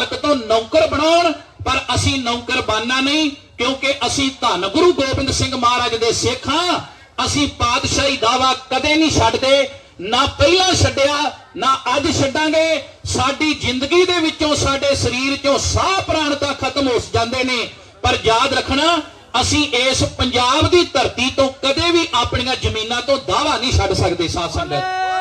ਮਾਲਕ ਤੋਂ ਨੌਕਰ ਬਣਾਉਣ, ਪਰ ਅਸੀਂ ਨੌਕਰ ਬਾਨਾ ਨਹੀਂ, ਕਿਉਂਕਿ ਅਸੀਂ ਧੰਨ ਗੁਰੂ ਗੋਬਿੰਦ ਸਿੰਘ ਮਹਾਰਾਜ ਦੇ ਸਿੱਖ ਹਾਂ। ਅਸੀਂ ਪਾਤਸ਼ਾਹੀ ਦਾਵਾ ਕਦੇ ਨਹੀਂ ਛੱਡਦੇ, ਨਾ ਪਹਿਲਾਂ ਛੱਡਿਆ, ਨਾ ਅੱਜ ਛੱਡਾਂਗੇ। ਸਾਡੀ ਜ਼ਿੰਦਗੀ ਦੇ ਵਿੱਚੋਂ, ਸਾਡੇ ਸਰੀਰ ਚੋਂ ਸਾਹ ਪ੍ਰਾਣ ਤਾਂ ਖਤਮ ਹੋ ਜਾਂਦੇ ਨੇ। ਪਰ ਯਾਦ ਰੱਖਣਾ, ਅਸੀਂ ਇਸ ਪੰਜਾਬ ਦੀ ਧਰਤੀ ਤੋਂ ਕਦੇ ਵੀ ਆਪਣੀਆਂ ਜ਼ਮੀਨਾਂ ਤੋਂ ਦਾਵਾ ਨਹੀਂ ਛੱਡ ਸਕਦੇ, ਸਾਧ ਸੰਗਤ।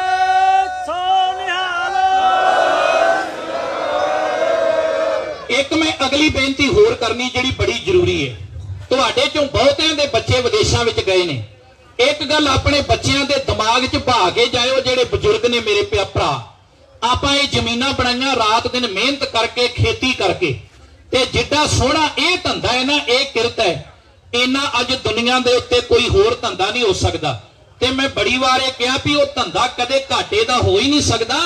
ਇੱਕ ਮੈਂ ਅਗਲੀ ਬੇਨਤੀ ਹੋਰ ਕਰਨੀ ਜਿਹੜੀ ਬੜੀ ਜ਼ਰੂਰੀ ਹੈ। ਤੁਹਾਡੇ ਚੋਂ ਬਹੁਤਿਆਂ ਦੇ ਬੱਚੇ ਵਿਦੇਸ਼ਾਂ ਵਿੱਚ ਗਏ ਨੇ। ਇੱਕ ਗੱਲ ਆਪਣੇ ਬੱਚਿਆਂ ਦੇ ਦਿਮਾਗ 'ਚ ਭਾ ਕੇ ਜਾਇਓ, ਜਿਹੜੇ ਬਜ਼ੁਰਗ ਨੇ ਮੇਰੇ ਭਰਾ। ਆਪਾਂ ਇਹ ਜ਼ਮੀਨਾਂ ਬਣਾਈਆਂ, ਰਾਤ ਦਿਨ ਮਿਹਨਤ ਕਰਕੇ, ਖੇਤੀ ਕਰਕੇ। ਤੇ ਜਿੱਡਾ ਸੋਹਣਾ ਇਹ ਧੰਦਾ ਹੈ ਨਾ, ਇਹ ਕਿਰਤ ਹੈ। ਇਹਨਾਂ ਅੱਜ ਦੁਨੀਆ ਦੇ ਉੱਤੇ ਕੋਈ ਹੋਰ ਧੰਦਾ ਨਹੀਂ ਹੋ ਸਕਦਾ। ਤੇ ਮੈਂ ਬੜੀ ਵਾਰ ਇਹ ਕਿਹਾ ਵੀ ਉਹ ਧੰਦਾ ਕਦੇ ਘਾਟੇ ਦਾ ਹੋ ਹੀ ਨਹੀਂ ਸਕਦਾ।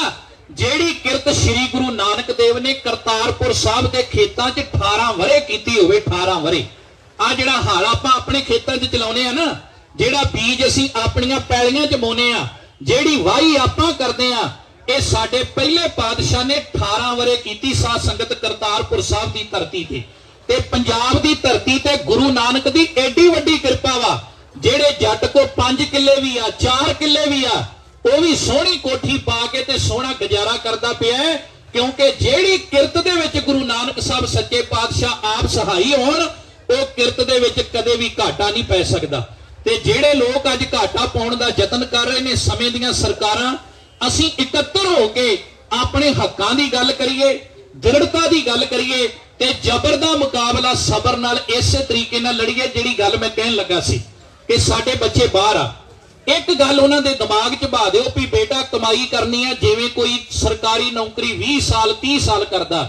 ਜਿਹੜੀ ਕਿਰਤ ਸ੍ਰੀ ਗੁਰੂ ਨਾਨਕ ਦੇਵ ਨੇ ਕਰਤਾਰਪੁਰ ਸਾਹਿਬ ਦੇ ਖੇਤਾਂ 'ਚ 18 ਵਰੇ ਕੀਤੀ ਹੋਵੇ 18 ਵਰੇ ਆ ਜਿਹੜਾ ਹਾਲ ਆਪਾਂ ਆਪਣੇ ਖੇਤਾਂ 'ਚ ਚਲਾਉਨੇ ਆ ਨਾ, ਜਿਹੜਾ ਬੀਜ ਅਸੀਂ ਆਪਣੀਆਂ ਪੈਲੀਆਂ 'ਚ ਬੋਨੇ ਆ, ਜਿਹੜੀ ਵਾਹੀ ਆਪਾਂ ਕਰਦੇ ਆ, ਇਹ ਸਾਡੇ ਪਹਿਲੇ ਪਾਤਸ਼ਾਹ ਨੇ 18 ਵਰੇ ਕੀਤੀ ਸਾਧ ਸੰਗਤ ਕਰਤਾਰਪੁਰ ਸਾਹਿਬ ਦੀ ਧਰਤੀ ਤੇ। ਤੇ ਪੰਜਾਬ ਦੀ ਧਰਤੀ ਤੇ ਗੁਰੂ ਨਾਨਕ ਦੀ ਐਡੀ ਵੱਡੀ ਕਿਰਪਾ ਵਾ, ਜਿਹੜੇ ਜੱਟ ਕੋ 5 ਕਿੱਲੇ ਵੀ ਆ 4 ਕਿੱਲੇ ਵੀ ਆ ਉਹ ਵੀ ਸੋਹਣੀ ਕੋਠੀ ਪਾ ਕੇ ਤੇ ਸੋਹਣਾ ਗੁਜ਼ਾਰਾ ਕਰਦਾ ਪਿਆ ਹੈ, ਕਿਉਂਕਿ ਜਿਹੜੀ ਕਿਰਤ ਦੇ ਵਿੱਚ ਗੁਰੂ ਨਾਨਕ ਸਾਹਿਬ ਸੱਚੇ ਪਾਤਸ਼ਾਹ ਆਪ ਸਹਾਈ ਹੋਣ, ਉਹ ਕਿਰਤ ਦੇ ਵਿੱਚ ਕਦੇ ਵੀ ਘਾਟਾ ਨਹੀਂ ਪੈ ਸਕਦਾ। ਤੇ ਜਿਹੜੇ ਲੋਕ ਅੱਜ ਘਾਟਾ ਪਾਉਣ ਦਾ ਯਤਨ ਕਰ ਰਹੇ ਨੇ ਸਮੇਂ ਦੀਆਂ ਸਰਕਾਰਾਂ, ਅਸੀਂ ਇਕੱਤਰ ਹੋ ਕੇ ਆਪਣੇ ਹੱਕਾਂ ਦੀ ਗੱਲ ਕਰੀਏ, ਦ੍ਰਿੜਤਾ ਦੀ ਗੱਲ ਕਰੀਏ, ਤੇ ਜ਼ਬਰ ਦਾ ਮੁਕਾਬਲਾ ਸਬਰ ਨਾਲ ਇਸੇ ਤਰੀਕੇ ਨਾਲ ਲੜੀਏ, ਜਿਹੜੀ ਗੱਲ ਮੈਂ ਕਹਿਣ ਲੱਗਾ ਸੀ ਕਿ ਸਾਡੇ ਬੱਚੇ ਬਾਹਰ ਆ। ਇੱਕ ਗੱਲ ਉਹਨਾਂ ਦੇ ਦਿਮਾਗ 'ਚ ਬਾ ਦਿਓ ਵੀ ਬੇਟਾ ਕਮਾਈ ਕਰਨੀ ਹੈ ਜਿਵੇਂ ਕੋਈ ਸਰਕਾਰੀ ਨੌਕਰੀ 20 ਸਾਲ 30 ਸਾਲ ਕਰਦਾ,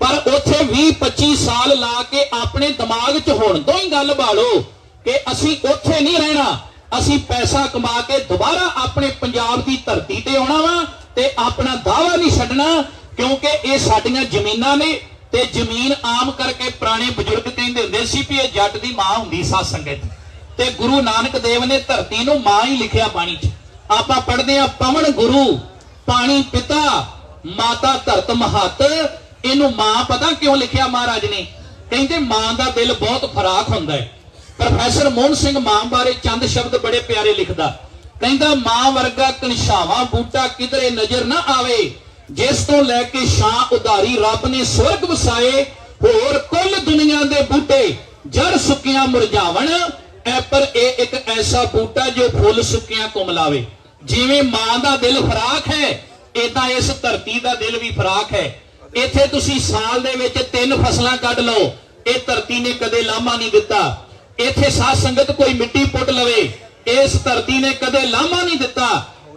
ਪਰ ਉੱਥੇ 20 25 ਸਾਲ ਲਾ ਕੇ ਆਪਣੇ ਦਿਮਾਗ 'ਚ ਹੁਣ ਤੋਂ ਹੀ ਗੱਲ ਬਾਲੋ ਕਿ ਅਸੀਂ ਉੱਥੇ ਨਹੀਂ ਰਹਿਣਾ, ਅਸੀਂ ਪੈਸਾ ਕਮਾ ਕੇ ਦੁਬਾਰਾ ਆਪਣੇ ਪੰਜਾਬ ਦੀ ਧਰਤੀ ਤੇ ਆਉਣਾ ਵਾ ਤੇ ਆਪਣਾ ਦਾਵਾ ਨਹੀਂ ਛੱਡਣਾ, ਕਿਉਂਕਿ ਇਹ ਸਾਡੀਆਂ ਜ਼ਮੀਨਾਂ ਨੇ ਤੇ ਜ਼ਮੀਨ ਆਮ ਕਰਕੇ ਪੁਰਾਣੇ ਬਜ਼ੁਰਗ ਕਹਿੰਦੇ ਹੁੰਦੇ ਸੀ ਵੀ ਇਹ ਜੱਟ ਦੀ ਮਾਂ ਹੁੰਦੀ ਸਾਧ ਸੰਗਤ। ਤੇ ਗੁਰੂ ਨਾਨਕ ਦੇਵ ਨੇ ਧਰਤੀ ਨੂੰ ਮਾਂ ਹੀ ਲਿਖਿਆ ਪਾਣੀ 'ਚ। ਆਪਾਂ ਪੜ੍ਹਦੇ ਆ ਪਵਨ ਗੁਰੂ, ਪਾਣੀ ਪਿਤਾ, ਮਾਤਾ ਧਰਤ ਮਹਤ। ਇਹਨੂੰ ਮਾਂ ਪਤਾ ਕਿਉਂ ਲਿਖਿਆ ਮਹਾਰਾਜ ਨੇ? ਕਹਿੰਦੇ ਮਾਂ ਦਾ ਦਿਲ ਬਹੁਤ ਫਰਾਖ ਹੁੰਦਾ ਹੈ। ਪ੍ਰੋਫੈਸਰ ਮੋਹਨ ਸਿੰਘ ਮਾਂ ਬਾਰੇ ਚੰਦ ਸ਼ਬਦ ਬੜੇ ਪਿਆਰੇ ਲਿਖਦਾ। ਕਹਿੰਦਾ, ਮਾਂ ਵਰਗਾ ਕਨਸ਼ਾਵਾ ਬੂਟਾ ਕਿਧਰੇ ਨਜ਼ਰ ਨਾ ਆਵੇ। ਜਿਸ ਤੋਂ ਲੈ ਕੇ ਛਾਂ ਉਧਾਰੀ ਰੱਬ ਨੇ ਸਵਰਗ ਵਸਾਏ। ਹੋਰ ਕੁੱਲ ਦੁਨੀਆ ਦੇ ਬੂਟੇ ਜੜ ਸੁੱਕੀਆਂ ਮੁਰਝਾਵਣ। ਐ ਪਰ ਇਹ ਇੱਕ ਐਸਾ ਬੂਟਾ ਜੋ ਫੁੱਲ ਸੁੱਕੀਆਂ ਕੁਮਲਾਵੇ ਜਿਵੇਂ ਮਾਂ ਦਾ ਦਿਲ ਫਰਾਖ ਹੈ ਇਦਾਂ ਇਸ ਧਰਤੀ ਦਾ ਦਿਲ ਵੀ ਫਰਾਖ ਹੈ। ਇੱਥੇ ਤੁਸੀਂ ਸਾਲ ਦੇ ਵਿੱਚ ਤਿੰਨ ਫਸਲਾਂ ਕੱਢ ਲਓ। ਇਹ ਧਰਤੀ ਨੇ ਕਦੇ ਲਾਮਾ ਨਹੀਂ ਦਿੱਤਾ। ਇੱਥੇ ਸਾਧ ਸੰਗਤ ਕੋਈ ਮਿੱਟੀ ਪੁੱਟ ਲਵੇ। ਇਸ ਧਰਤੀ ਨੇ ਕਦੇ ਲਾਮਾ ਨਹੀਂ ਦਿੱਤਾ।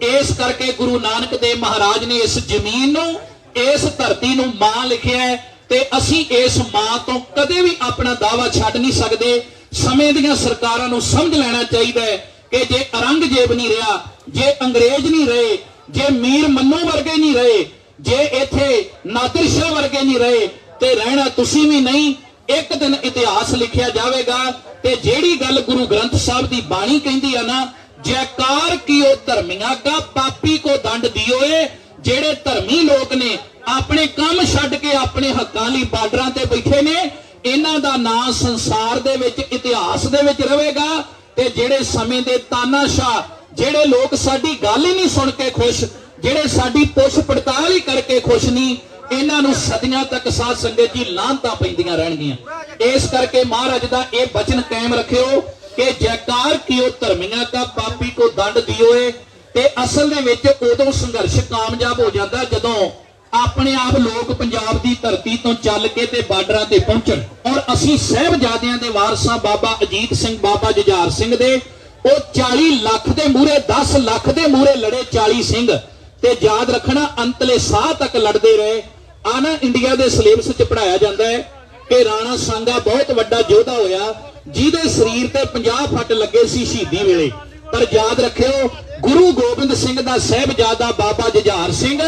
ਇਸ ਕਰਕੇ ਗੁਰੂ ਨਾਨਕ ਦੇਵ ਮਹਾਰਾਜ ਨੇ ਇਸ ਜ਼ਮੀਨ ਨੂੰ, ਇਸ ਧਰਤੀ ਨੂੰ ਮਾਂ ਲਿਖਿਆ ਹੈ ਤੇ ਅਸੀਂ ਇਸ ਮਾਂ ਤੋਂ ਕਦੇ ਵੀ ਆਪਣਾ ਦਾਵਾ ਛੱਡ ਨਹੀਂ ਸਕਦੇ। ਸਮੇਂ ਦੀਆਂ ਸਰਕਾਰਾਂ ਨੂੰ ਸਮਝ ਲੈਣਾ ਚਾਹੀਦਾ ਹੈ ਕਿ ਜੇ ਔਰੰਗਜ਼ੇਬ ਨਹੀਂ ਰਿਹਾ, ਜੇ ਅੰਗਰੇਜ਼ ਨਹੀਂ ਰਹੇ, ਜੇ ਮੀਰ ਮੰਨੋ ਵਰਗੇ ਨਹੀਂ ਰਹੇ, ਜੇ ਇੱਥੇ ਨਾਦਰ ਸ਼ਾਹ ਵਰਗੇ ਨਹੀਂ ਰਹੇ, ਤੇ ਰਹਿਣਾ ਤੁਸੀਂ ਵੀ ਨਹੀਂ, ਇੱਕ ਦਿਨ ਇਤਿਹਾਸ ਲਿਖਿਆ ਜਾਵੇਗਾ ਤੇ ਜਿਹੜੀ ਗੱਲ ਗੁਰੂ ਗ੍ਰੰਥ ਸਾਹਿਬ ਦੀ ਬਾਣੀ ਕਹਿੰਦੀ ਆ ਨਾ, ਜੈਕਾਰ ਕੀਓ ਧਰਮੀਆਂ ਕਾ, ਪਾਪੀ ਕੋ ਦੰਡ ਦਿਓਏ, ਜਿਹੜੇ ਧਰਮੀ ਲੋਕ ਨੇ, ਆਪਣੇ ਕੰਮ ਛੱਡ ਕੇ ਆਪਣੇ ਹੱਕਾਂ ਲਈ ਬਾਰਡਰਾਂ ਤੇ ਬੈਠੇ ਨੇ ਇਹਨਾਂ ਦਾ ਨਾਂ ਸੰਸਾਰ ਦੇ ਵਿੱਚ, ਇਤਿਹਾਸ ਦੇ ਵਿੱਚ ਰਹੇਗਾ ਤੇ ਜਿਹੜੇ ਸਮੇਂ ਦੇ ਤਾਨਾਸ਼ਾਹ, ਜਿਹੜੇ ਲੋਕ ਸਾਡੀ ਗੱਲ ਹੀ ਨਹੀਂ ਸੁਣ ਕੇ ਖੁਸ਼, ਜਿਹੜੇ ਸਾਡੀ ਪੁੱਛ ਪੜਤਾਲ ਹੀ ਕਰਕੇ ਖੁਸ਼ ਨਹੀਂ, ਇਹਨਾਂ ਨੂੰ ਸਦੀਆਂ ਤੱਕ ਸਾਧ ਸੰਗਤ ਜੀ ਲਾਂਤਾਂ ਪੈਂਦੀਆਂ ਰਹਿਣਗੀਆਂ। ਇਸ ਕਰਕੇ ਮਹਾਰਾਜ ਦਾ ਇਹ ਬਚਨ ਕਾਇਮ ਰੱਖਿਓ ਕਿ ਜੈਕਾਰ ਕੀਓ ਧਰਮੀਆਂ ਕਾ, ਪਾਪੀ ਕੋ ਦੰਡ ਦਿਓਏ ਤੇ ਅਸਲ ਦੇ ਵਿੱਚ ਉਦੋਂ ਸੰਘਰਸ਼ ਕਾਮਯਾਬ ਹੋ ਜਾਂਦਾ ਜਦੋਂ ਆਪਣੇ ਆਪ ਲੋਕ ਪੰਜਾਬ ਦੀ ਧਰਤੀ ਤੋਂ ਚੱਲ ਕੇ ਤੇ ਬਾਰਡਰਾਂ ਤੇ ਪਹੁੰਚਣ। ਔਰ ਅਸੀਂ ਸਹਿਬਜ਼ਾਦਿਆਂ ਦੇ ਵਾਰਸਾਂ ਬਾਬਾ ਅਜੀਤ ਸਿੰਘ, ਬਾਬਾ ਜੁਝਾਰ ਸਿੰਘ ਦੇ, ਉਹ 40 ਲੱਖ ਦੇ ਮੂਹਰੇ 10 ਲੱਖ ਦੇ ਮੂਹਰੇ ਲੜੇ 40 ਸਿੰਘ। ਤੇ ਯਾਦ ਰੱਖਣਾ, ਅੰਤਲੇ ਸਾਹ ਤੱਕ ਲੜਦੇ ਰਹੇ। ਆ ਨਾ ਇੰਡੀਆ ਦੇ ਸਿਲੇਬਸ 'ਚ ਪੜਾਇਆ ਜਾਂਦਾ ਹੈ ਕਿ ਰਾਣਾ ਸਾਂਗਾ ਬਹੁਤ ਵੱਡਾ ਯੋਧਾ ਹੋਇਆ, ਜਿਹਦੇ ਸਰੀਰ ਤੇ 50 ਫੱਟ ਲੱਗੇ ਸੀ ਸ਼ਹੀਦੀ ਵੇਲੇ। ਪਰ ਯਾਦ ਰੱਖਿਓ, ਗੁਰੂ ਗੋਬਿੰਦ ਸਿੰਘ ਦਾ ਸਹਿਬਜ਼ਾਦਾ ਬਾਬਾ ਜੁਝਾਰ ਸਿੰਘ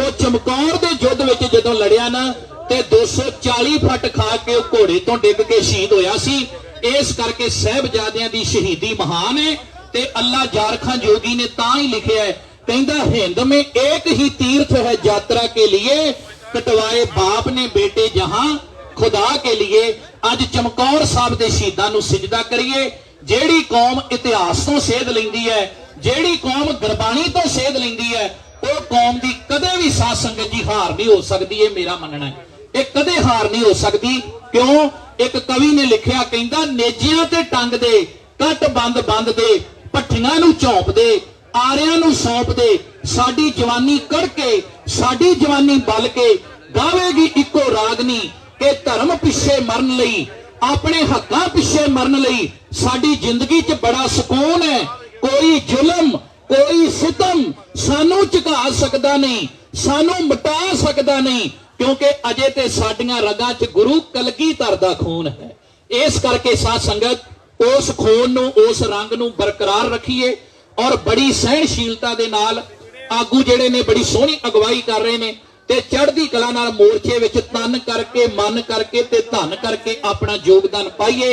ਉਹ ਚਮਕੌਰ ਦੇ ਯੁੱਧ ਵਿੱਚ ਜਦੋਂ ਲੜਿਆ ਨਾ, ਤੇ 240 ਫੱਟ ਖਾ ਕੇ ਉਹ ਘੋੜੇ ਤੋਂ ਡਿੱਗ ਕੇ ਸ਼ਹੀਦ ਹੋਇਆ ਸੀ। ਇਸ ਕਰਕੇ ਸਹਿਬਜ਼ਾਦਿਆਂ ਦੀ ਸ਼ਹੀਦੀ ਮਹਾਨ ਹੈ ਤੇ ਅੱਲਾ ਜਾਰਖਾਂ ਜੋਗੀ ਨੇ ਤਾਂ ਹੀ ਲਿਖਿਆ ਕਹਿੰਦਾ, ਹਿੰਦ ਮੇ ਇੱਕ ਹੀ ਤੀਰਥ ਹੈ ਯਾਤਰਾ ਕੇ ਲਈ ਕਟਵਾਏ ਬਾਪ ਨੇ ਬੇਟੇ ਜਹਾਂ, ਖੁਦਾ ਕੇ ਲਈ ਅੱਜ ਚਮਕੌਰ ਸਾਹਿਬ ਦੇ ਸ਼ਹੀਦਾਂ ਨੂੰ ਸਜਦਾ ਕਰੀਏ। ਜਿਹੜੀ ਕੌਮ ਇਤਿਹਾਸ ਤੋਂ ਸੇਧ ਲੈਂਦੀ ਹੈ, ਜਿਹੜੀ ਕੌਮ ਗੁਰਬਾਣੀ ਤੋਂ ਸੇਧ ਲੈਂਦੀ ਹੈ ਉਹ ਕੌਮ ਦੀ ਕਦੇ ਵੀ ਸਾਧ ਸੰਗਤ ਜੀ ਹਾਰ ਨਹੀਂ ਹੋ ਸਕਦੀ, ਇਹ ਮੇਰਾ ਮੰਨਣਾ ਹੈ। ਇਹ ਕਦੇ ਹਾਰ ਨਹੀਂ ਹੋ ਸਕਦੀ। ਕਿਉਂ? ਇੱਕ ਕਵੀ ਨੇ ਲਿਖਿਆ, ਕਹਿੰਦਾ, ਨੇਜਿਆਂ ਤੇ ਟੰਗ ਦੇ, ਕੱਟ ਬੰਦ ਬੰਦ ਦੇ ਪੱਠੀਆਂ ਨੂੰ ਝੌਂਪ ਦੇ, ਆਰਿਆਂ ਨੂੰ ਸੌਂਪ ਦੇ, ਸਾਡੀ ਜਵਾਨੀ ਕੜ ਕੇ, ਸਾਡੀ ਜਵਾਨੀ ਬਲ ਕੇ, ਗਾਵੇਗੀ ਇੱਕੋ ਰਾਗਨੀ ਕਿ ਧਰਮ ਪਿੱਛੇ ਮਰਨ ਲਈ, ਆਪਣੇ ਹੱਕਾਂ ਪਿੱਛੇ ਮਰਨ ਲਈ, ਸਾਡੀ ਜ਼ਿੰਦਗੀ 'ਚ ਬੜਾ ਸਕੂਨ ਹੈ। ਕੋਈ ਜ਼ੁਲਮ ਕੋਈ ਸਿਤਮ ਸਾਨੂੰ ਝੁਕਾ ਸਕਦਾ ਨਹੀਂ, ਸਾਨੂੰ ਮਟਾ ਸਕਦਾ ਨਹੀਂ, ਕਿਉਂਕਿ ਅਜੇ ਤੇ ਸਾਡੀਆਂ ਰਗਾਂ 'ਚ ਗੁਰੂ ਕਲਗੀਧਰ ਦਾ ਖੂਨ ਹੈ। ਇਸ ਕਰਕੇ ਸਾਧ ਸੰਗਤ, ਉਸ ਖੂਨ ਨੂੰ, ਉਸ ਰੰਗ ਨੂੰ ਬਰਕਰਾਰ ਰੱਖੀਏ ਔਰ ਬੜੀ ਸਹਿਣਸ਼ੀਲਤਾ ਦੇ ਨਾਲ ਆਗੂ ਜਿਹੜੇ ਨੇ ਬੜੀ ਸੋਹਣੀ ਅਗਵਾਈ ਕਰ ਰਹੇ ਨੇ ਤੇ ਚੜ੍ਹਦੀ ਕਲਾ ਨਾਲ ਮੋਰਚੇ ਵਿੱਚ ਤਨ ਕਰਕੇ, ਮਨ ਕਰਕੇ ਤੇ ਧਨ ਕਰਕੇ ਆਪਣਾ ਯੋਗਦਾਨ ਪਾਈਏ।